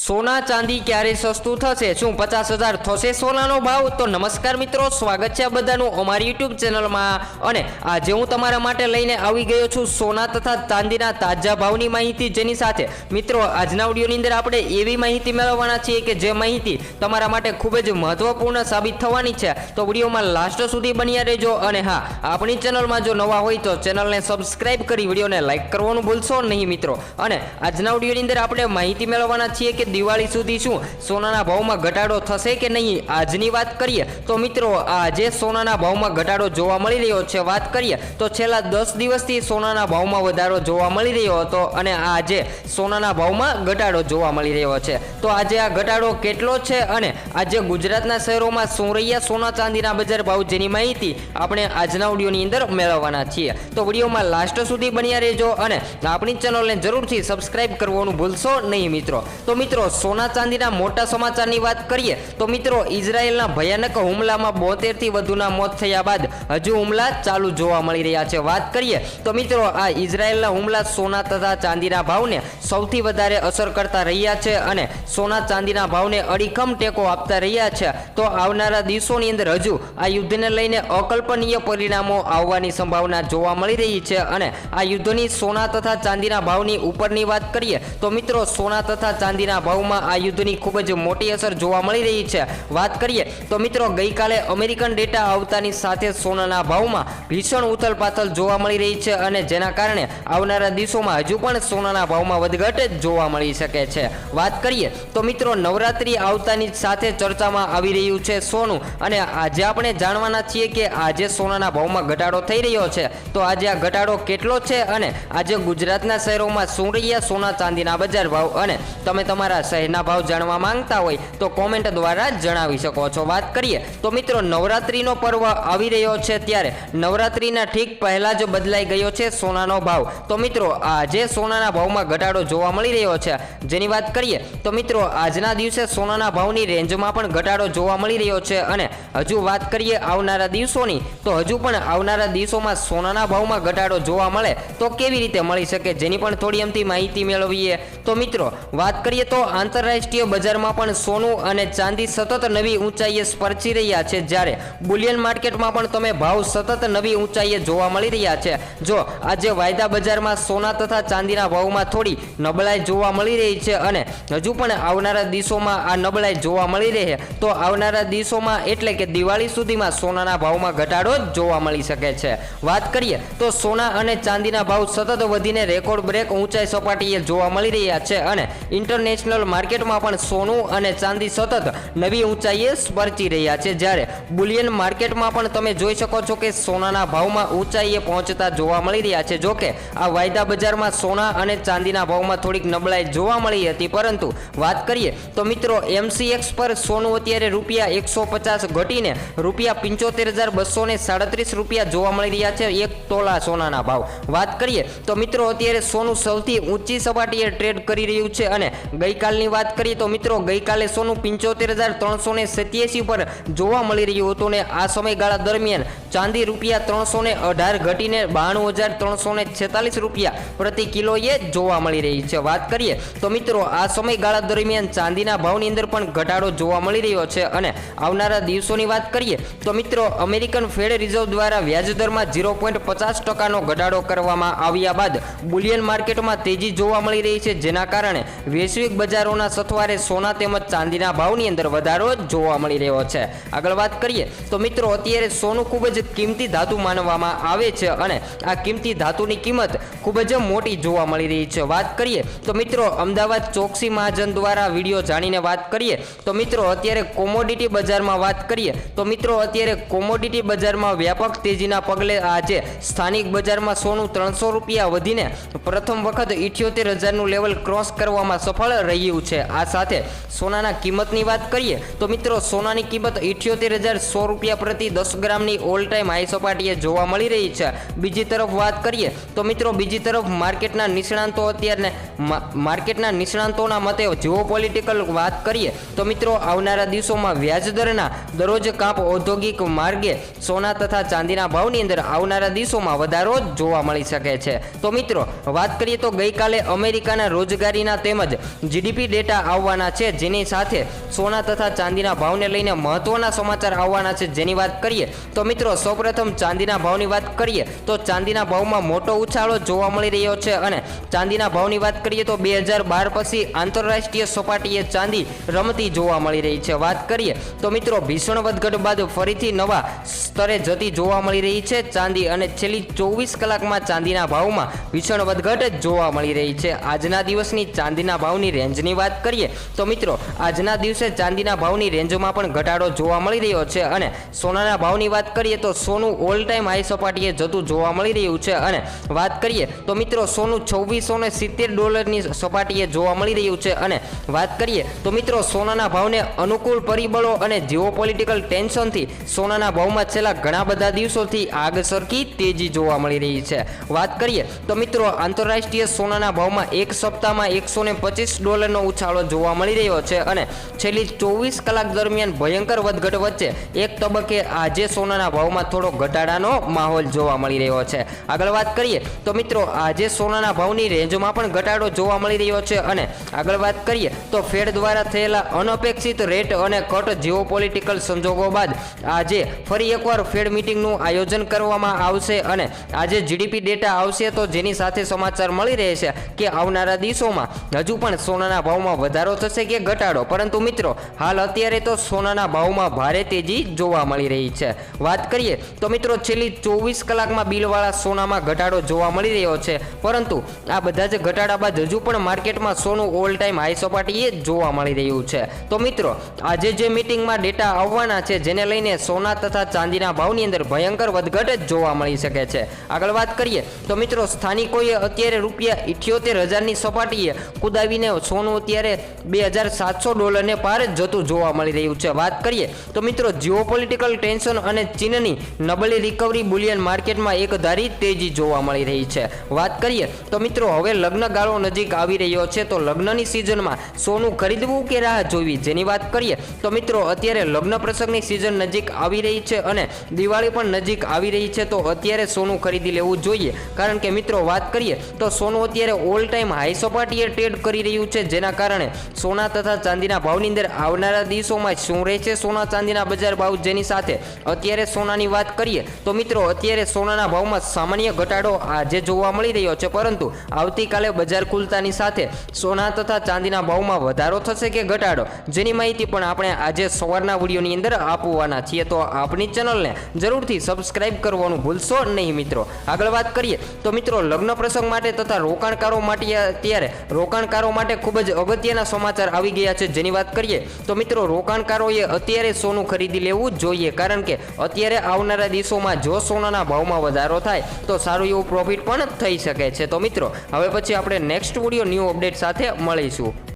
સોના ચાંદી ક્યારે સસ્તું થશે? શું પચાસ હજાર થશે સોનાનો ભાવ? તો નમસ્કાર મિત્રો, સ્વાગત છે બધાનું અમારી યુટ્યુબ ચેનલમાં. અને આજે હું તમારા માટે લઈને આવી ગયો છું સોના તથા ચાંદીના તાજા ભાવની માહિતી જેની સાથે. મિત્રો, આજના વિડીયોની અંદર આપણે એવી માહિતી મેળવવાના છીએ કે જે માહિતી તમારા માટે ખૂબ જ મહત્વપૂર્ણ સાબિત થવાની છે. તો વિડીયોમાં લાસ્ટ સુધી બન્યા રહેજો. અને હા, આપણી ચેનલમાં જો નવા હોય તો ચેનલને સબસ્ક્રાઇબ કરી વિડીયોને લાઇક કરવાનું ભૂલશો નહીં મિત્રો. અને આજના વિડીયોની અંદર આપણે માહિતી મેળવવાના છીએ કે દિવાળી સુધી શું? સોનાના ભાવમાં ઘટાડો થશે કે નહીં? આજની વાત કરીએ તો મિત્રો, આજે સોનાના ભાવમાં ઘટાડો જોવા મળી રહ્યો છે. વાત કરીએ તો છેલ્લા દસ દિવસથી સોનાના ભાવમાં વધારો જોવા મળી રહ્યો હતો અને આજે સોનાના ભાવમાં ઘટાડો જોવા મળી રહ્યો છે. તો આજે આ ઘટાડો કેટલો છે અને આજે ગુજરાતના શહેરોમાં શું રહ્યા સોના ચાંદીના બજાર ભાવ જેની માહિતી આપણે આજના ઓડિયોની અંદર મેળવવાના છીએ. તો વિડીયોમાં લાસ્ટ સુધી બન્યા રહેજો અને આપણી ચેનલને જરૂરથી સબસ્ક્રાઇબ કરવાનું ભૂલશો નહીં મિત્રો. તો મિત્રો સોના ચાંદીના મોટા સમાચારની વાત કરીએ, તો મિત્રો, ઇઝરાયેલના ભયાનક હુમલામાં બોતેરથી વધુના મોત થયા બાદ હજુ હુમલા ચાલુ જોવા મળી રહ્યા છે. વાત કરીએ, તો મિત્રો, આ ઇઝરાયેલના હુમલા સોના તથા ચાંદીના ભાવને સૌથી વધારે અસર કરતા રહ્યા છે અને સોના ચાંદીના ભાવને અડીખમ ટેકો આપતા રહ્યા છે. તો આવનારા દિવસોની અંદર હજુ આ યુદ્ધને લઈને અકલ્પનીય પરિણામો આવવાની સંભાવના જોવા મળી રહી છે અને આ યુદ્ધની સોના તથા ચાંદીના ભાવની ઉપરની વાત કરીએ, તો મિત્રો, સોના તથા ચાંદીના ભાવમાં આ યુદ્ધની ખૂબ જ મોટી અસર જોવા મળી રહી છે. વાત કરીએ તો મિત્રો ગઈકાલે અમેરિકન ડેટા આવતાની સાથે સોનાના ભાવમાં ભીષણ ઉથલપાથલ જોવા મળી રહી છે અને જેના કારણે આવનારા દિવસોમાં હજુ પણ સોનાના ભાવમાં વધઘટ જોવા મળી શકે છે. વાત કરીએ તો મિત્રો નવરાત્રિ આવતાની સાથે ચર્ચામાં આવી રહ્યું છે સોનું અને આજે આપણે જાણવાના છીએ કે આજે સોનાના ભાવમાં ઘટાડો થઈ રહ્યો છે. તો આજે આ ઘટાડો કેટલો છે અને આજે ગુજરાતના શહેરોમાં શું રહ્યા સોના ચાંદીના બજાર ભાવ અને તમે તમારા શહેરના ભાવ જાણવા માંગતા હોય તો કોમેન્ટ દ્વારા જણાવી શકો છો. વાત કરીએ તો મિત્રો, નવરાત્રીનો પર્વ આવી રહ્યો છે ત્યારે નવરાત્રિના ઠીક પહેલાં જ બદલાઈ ગયો છે સોનાનો ભાવ. તો મિત્રો, આજે સોનાના ભાવમાં ઘટાડો જોવા મળી રહ્યો છે. જેની વાત કરીએ તો મિત્રો, આજના દિવસે સોનાના ભાવની રેન્જમાં પણ ઘટાડો જોવા મળી રહ્યો છે અને હજુ વાત કરીએ આવનારા દિવસોની, તો હજુ પણ આવનારા દિવસોમાં સોનાના ભાવમાં ઘટાડો જોવા મળે તો કેવી રીતે મળી શકે? જેની પણ થોડી અમથી માહિતી મેળવીએ. તો મિત્રો, વાત કરીએ તો આંતરરાષ્ટ્રીય બજારમાં પણ સોનું અને ચાંદી સતત નવી ઊંચાઈએ સ્પર્શી રહ્યા છે. જ્યારે બુલિયન માર્કેટમાં પણ તમે ભાવ સતત નવી ઊંચાઈએ જોવા મળી રહ્યા છે. જો આજે વાયદા બજારમાં સોના તથા ચાંદીના ભાવમાં થોડી નબળાઈ જોવા મળી રહી છે અને હજુ પણ આવનારા દિવસોમાં આ નબળાઈ જોવા મળી રહે, તો આવનારા દિવસોમાં એટલે કે દિવાળી સુધીમાં સોનાના ભાવમાં ઘટાડો જ જોવા મળી શકે છે. વાત કરીએ તો સોના અને ચાંદીના ભાવ સતત વધીને રેકોર્ડ બ્રેક ઊંચાઈ સપાટીએ જોવા મળી રહ્યા છે અને ઇન્ટરનેશનલ માર્કેટમાં પણ સોનું અને ચાંદી સતત નવી ઊંચાઈએ સ્પર્શી રહ્યા છે. જ્યારે બુલિયન માર્કેટમાં પણ તમે જોઈ શકો છો કે સોનાના ભાવમાં ઊંચાઈએ પહોંચતા જોવા મળી રહ્યા છે. જોકે, આ વાયદા બજારમાં સોના અને ચાંદીના ભાવમાં થોડીક નબળાઈ જોવા મળી હતી. પરંતુ વાત કરીએ તો મિત્રો, એમસીએક્સ પર સોનું અત્યારે રૂપિયા એકસો પચાસ ઘટીને રૂપિયા પંચોતેર હજાર બસો ને સાડત્રીસ રૂપિયા જોવા મળી રહ્યા છે. એક તોલા સોનાના ભાવ. વાત કરીએ તો મિત્રો, અત્યારે સોનું સૌથી ઊંચી સપાટીએ ટ્રેડ કરી રહ્યું છે અને ગઈકાલની વાત કરીએ તો મિત્રો, ગઈકાલે સોનું પંચોતેર હજાર ત્રણસો ને સત્યાસી પર જોવા મળી રહ્યું હતું ને આ સમયગાળા દરમિયાન ચાંદી રૂપિયા ત્રણસો ને અઢાર ઘટીને બાણું હજાર ત્રણસો ને છેતાલીસ રૂપિયા પ્રતિ કિલોએ જોવા મળી રહી છે. વાત કરીએ તો મિત્રો, આ સમયગાળા દરમિયાન ચાંદીના ભાવની અંદર પણ ઘટાડો જોવા મળી રહ્યો છે અને આવનારા દિવસોની વાત કરીએ તો મિત્રો, અમેરિકન ફેડ રિઝર્વ દ્વારા વ્યાજદરમાં ઝીરો પોઈન્ટ પચાસ ટકાનો ઘટાડો કરવામાં આવ્યા બાદ બુલિયન માર્કેટમાં તેજી જોવા મળી રહી છે, જેના કારણે વૈશ્વિક બજારોના સથવારે સોના તેમજ ચાંદીના ભાવની અંદર વધારો જોવા મળી રહ્યો છે. આગળ વાત કરીએ તો મિત્રો, અત્યારે સોનું ખૂબ જ કિંમતી ધાતુ માનવામાં આવે છે અને આ કિંમતી ધાતુની કિંમત ખૂબ જ મોટી જોવા મળી રહી છે. વાત કરીએ તો મિત્રો, અમદાવાદ ચોકસી મહાજન દ્વારા વીડિયો જાણીને વાત કરીએ તો મિત્રો, અત્યારે કોમોડિટી બજારમાં વાત કરીએ તો મિત્રો, અત્યારે કોમોડિટી બજારમાં વ્યાપક તેજીના પગલે આજે સ્થાનિક બજારમાં સોનું ત્રણસો રૂપિયા વધીને પ્રથમ વખત ઇઠ્યોતેર હજારનું લેવલ ક્રોસ કરવામાં સફળ રહ્યું છે. આ સાથે સોનાના કિંમતની વાત કરીએ તો મિત્રો, સોનાની કિંમત ઇઠ્યોતેર હજાર સો રૂપિયા પ્રતિ દસ ગ્રામની ઓલ ટાઈમ હાઈ સપાટીએ જોવા મળી રહી છે. બીજી તરફ વાત કરીએ તો મિત્રો, બીજી તરફ માર્કેટના નિષ્ણાંતો અત્યારે માર્કેટના નિષ્ણાંતોના મતે જીઓ પોલિટિકલ વાત કરીએ તો મિત્રો, આવનારા દિવસોમાં વ્યાજદરના દરરોજ કાપ ઔદ્યોગિક માર્ગે સોના તથા ચાંદીના ભાવની અંદર આવનારા દિવસોમાં વધારો જોવા મળી શકે છે. તો મિત્રો, વાત કરીએ તો ગઈકાલે અમેરિકાના રોજગારીના તેમજ જીડીપી ડેટા આવવાના છે, જેની સાથે સોના તથા ચાંદીના ભાવને લઈને મહત્વના સમાચાર આવવાના છે, જેની વાત કરીએ તો મિત્રો સૌપ્રથમ ચાંદીના ભાવની વાત કરીએ તો ચાંદીના ભાવમાં મોટો ઉછાળો જોવા મળી રહ્યો છે અને ચાંદીના ભાવની વાત કરીએ તો બે હજાર બાર પછી આંતરરાષ્ટ્રીય સપાટીએ ચાંદી રમતી જોવા મળી રહી છે. વાત કરીએ તો મિત્રો ભીષણ વધઘટ બાદ ફરીથી નવા સ્તરે જતી જોવા મળી રહી છે. ચાંદી અને છેલ્લી ચોવીસ કલાકમાં ચાંદીના ભાવમાં ભીષણ વધઘટ જોવા મળી રહી છે. આજના દિવસની ચાંદીના ભાવની રેન્જની વાત કરીએ, તો મિત્રો, આજના દિવસે ચાંદીના ભાવની રેન્જમાં પણ ઘટાડો જોવા મળી રહ્યો છે અને સોનાના ભાવની વાત કરીએ, તો સોનું ઓલ ટાઈમ હાઈ સપાટીએ જતું જોવા મળી રહ્યું છે. અને વાત કરીએ, તો મિત્રો, સોનું છવ્વીસો ને સિત્તેર ડોલરની સપાટીએ જોવા મળી રહ્યું છે. અને વાત કરીએ, તો મિત્રો, સોનાના ભાવને અનુકૂળ પરિબળો અને જીઓપોલિટિકલ ટેન્શનથી સોનાના ભાવમાં છેલ્લા ઘણા બધા દિવસોથી આગ સરકી તેજી જોવા મળી રહી છે. વાત કરીએ, તો મિત્રો, આંતરરાષ્ટ્રીય સોનાના ભાવમાં એક સપ્તાહમાં એકસો ને પચીસ ડોલરનો ઉછાળો જોવા મળી રહ્યો છે અને છેલ્લી ચોવીસ કલાક દરમિયાન ભયંકર વધઘટ વચ્ચે એક તબક્કે આજે સોનાના ભાવમાં થોડો ઘટાડાનો માહોલ જોવા મળી રહ્યો છે. આગળ વાત કરીએ તો મિત્રો, આજે સોનાના ભાવની રેન્જમાં પણ ઘટાડો જોવા મળી રહ્યો છે અને આગળ વાત કરીએ તો ફેડ દ્વારા થયેલા અનપેક્ષિત રેટ અને કટ જીઓપોલિટિકલ સંજોગો બાદ આજે ફરી એકવાર ફેડ મિટિંગનું આયોજન કરવામાં આવશે અને આજે જીડીપી ડેટા આવશે તો જેની સાથે સમાચાર મળી રહે છે કે આવનારા દિવસોમાં હજુ પણ સોનાના ભાવમાં વધારો થશે કે ઘટાડો? પરંતુ મિત્રો, હાલ અત્યારે તો સોનાના ભાવમાં ભારે તેજી જોવા મળી રહી છે. વાત કરીએ તો મિત્રો, છેલ્લી ચોવીસ કલાકમાં બિલવાળા સોનામાં ઘટાડો જોવા મળી રહ્યો છે. પરંતુ આ બધા જ ઘટાડા બાદ હજુ પણ માર્કેટમાં સોનું ઓલ ટાઈમ હાઈ સપાટીએ જોવા મળી રહ્યું છે. તો મિત્રો, આજે જે મિટિંગમાં ડેટા આવવાના છે, જેને લઈને સોના તથા ચાંદીના ભાવની અંદર ભયંકર વધઘટ જ જોવા મળી શકે છે. આગળ વાત કરીએ તો મિત્રો, સ્થાનિકોએ અત્યારે રૂપિયા ઇઠ્યોતેર હજારની સપાટીએ કુદાવીને સોનું અત્યારે બે હજાર સાતસો ડોલરને પાર જતું જોવા મળી રહ્યું છે. વાત કરીએ તો મિત્રો, જીઓપોલિટિકલ ટેન્શન અને ચીનની નબળી રિકવરી બુલિયન માર્કેટમાં એક ધારી તેજી જોવા મળી રહી છે. વાત કરીએ તો મિત્રો, હવે લગ્ન ગાળો નજીક આવી રહ્યો છે. તો લગ્નની સિઝનમાં સોનું ખરીદવું કે રાહ જોવી? જેની વાત કરીએ તો મિત્રો, અત્યારે લગ્ન પ્રસંગની સિઝન નજીક આવી રહી છે અને દિવાળી પણ નજીક આવી રહી છે. તો અત્યારે સોનું ખરીદી લેવું જોઈએ. કારણ કે મિત્રો, વાત કરીએ તો સોનું અત્યારે ઓલ ટાઈમ હાઈ સપાટીએ ટ્રેડ કરી રહ્યું છે. જેના કારણે સોના તથા ચાંદીના ભાવની અંદર આવનારા દિવસોમાં શું રહેશે? સોના ચાંદીના બજાર ભાવ જેની સાથે અત્યારે સોનાની વાત કરીએ તો મિત્રો, અત્યારે સોનાના ભાવમાં સામાન્ય ઘટાડો આજે જોવા મળી રહ્યો છે. પરંતુ આવતીકાલે બજાર ખુલતાની સાથે સોના તથા ચાંદીના ભાવમાં વધારો થશે કે ઘટાડો? જેની માહિતી પણ આપણે આજે સવારના વિડીયોની અંદર આપવાના છીએ. તો આપણી ચેનલને જરૂરથી સબસ્ક્રાઇબ કરવાનું ભૂલશો નહીં મિત્રો. આગળ વાત કરીએ તો મિત્રો, લગ્ન પ્રસંગ માટે તથા રોકાણકારો માટે અત્યારે રોકાણકારો માટે જ અગત્યના સમાચાર આવી ગયા છે. જેની વાત કરીએ તો મિત્રો, રોકાણકારોએ અત્યારે સોનું ખરીદી લેવું જોઈએ. કારણ કે અત્યારે આવનારા દિવસોમાં જો સોનાના ભાવમાં વધારો થાય, તો સારું એવું પ્રોફિટ પણ થઈ શકે છે. તો મિત્રો, હવે પછી આપણે નેક્સ્ટ વીડિયો ન્યૂ અપડેટ સાથે મળીશું.